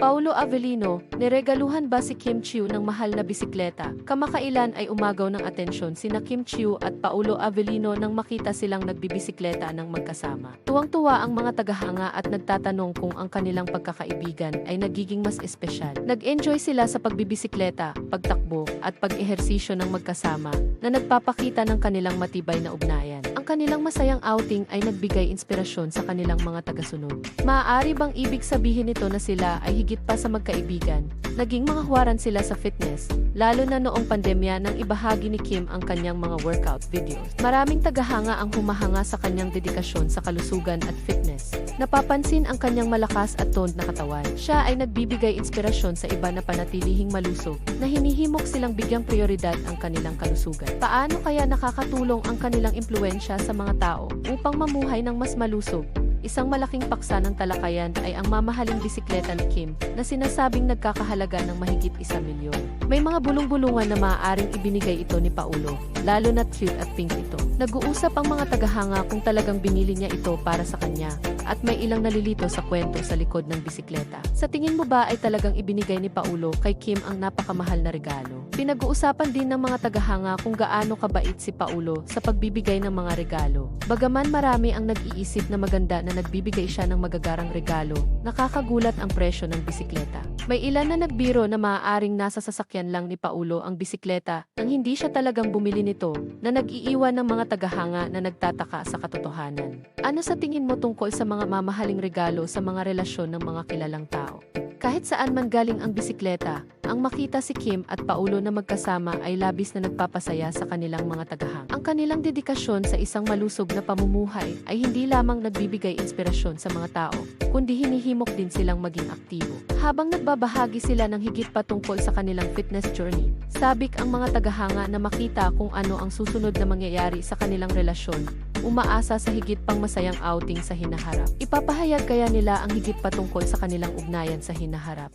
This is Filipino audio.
Paulo Avellino, niregaluhan ba si Kim Chiu ng mahal na bisikleta? Kamakailan ay umagaw ng atensyon sina Kim Chiu at Paulo Avellino nang makita silang nagbibisikleta ng magkasama. Tuwang-tuwa ang mga tagahanga at nagtatanong kung ang kanilang pagkakaibigan ay nagiging mas espesyal. Nag-enjoy sila sa pagbibisikleta, pagtakbo, at pag-ehersisyo ng magkasama na nagpapakita ng kanilang matibay na ugnayan. Ang kanilang masayang outing ay nagbigay inspirasyon sa kanilang mga tagasunod. Maaari bang ibig sabihin nito na sila ay higit pa sa magkaibigan? Naging mga huwaran sila sa fitness, lalo na noong pandemya nang ibahagi ni Kim ang kanyang mga workout videos. Maraming tagahanga ang humahanga sa kanyang dedikasyon sa kalusugan at fitness. Napapansin ang kanyang malakas at toned na katawan. Siya ay nagbibigay inspirasyon sa iba na panatilihing malusog, na hinihimok silang bigyang prioridad ang kanilang kalusugan. Paano kaya nakakatulong ang kanilang impluensya sa mga tao upang mamuhay ng mas malusog? Isang malaking paksa ng talakayan ay ang mamahaling bisikleta ni Kim na sinasabing nagkakahalaga ng mahigit isang milyon. May mga bulong-bulungan na maaaring ibinigay ito ni Paulo, lalo na cute at pink ito. Nag-uusap ang mga tagahanga kung talagang binili niya ito para sa kanya at may ilang nalilito sa kwento sa likod ng bisikleta. Sa tingin mo ba ay talagang ibinigay ni Paulo kay Kim ang napakamahal na regalo? Pinag-uusapan din ng mga tagahanga kung gaano kabait si Paulo sa pagbibigay ng mga regalo. Bagaman marami ang nag-iisip na maganda na nagbibigay siya ng magagarang regalo, nakakagulat ang presyo ng bisikleta. May ilan na nagbiro na maaaring nasa sasakyan lang ni Paulo ang bisikleta nang hindi siya talagang bumili nito na nag-iiwan ng mga tagahanga na nagtataka sa katotohanan. Ano sa tingin mo tungkol sa mga mamahaling regalo sa mga relasyon ng mga kilalang tao? Kahit saan man galing ang bisikleta, ang makita si Kim at Paulo na magkasama ay labis na nagpapasaya sa kanilang mga tagahang. Ang kanilang dedikasyon sa isang malusog na pamumuhay ay hindi lamang nagbibigay inspirasyon sa mga tao, kundi hinihimok din silang maging aktibo. Habang nagbabahagi sila ng higit pa tungkol sa kanilang fitness journey, sabik ang mga tagahanga na makita kung ano ang susunod na mangyayari sa kanilang relasyon umaasa sa higit pang masayang outing sa hinaharap. Ipapahayag kaya nila ang higit patungkol sa kanilang ugnayan sa hinaharap.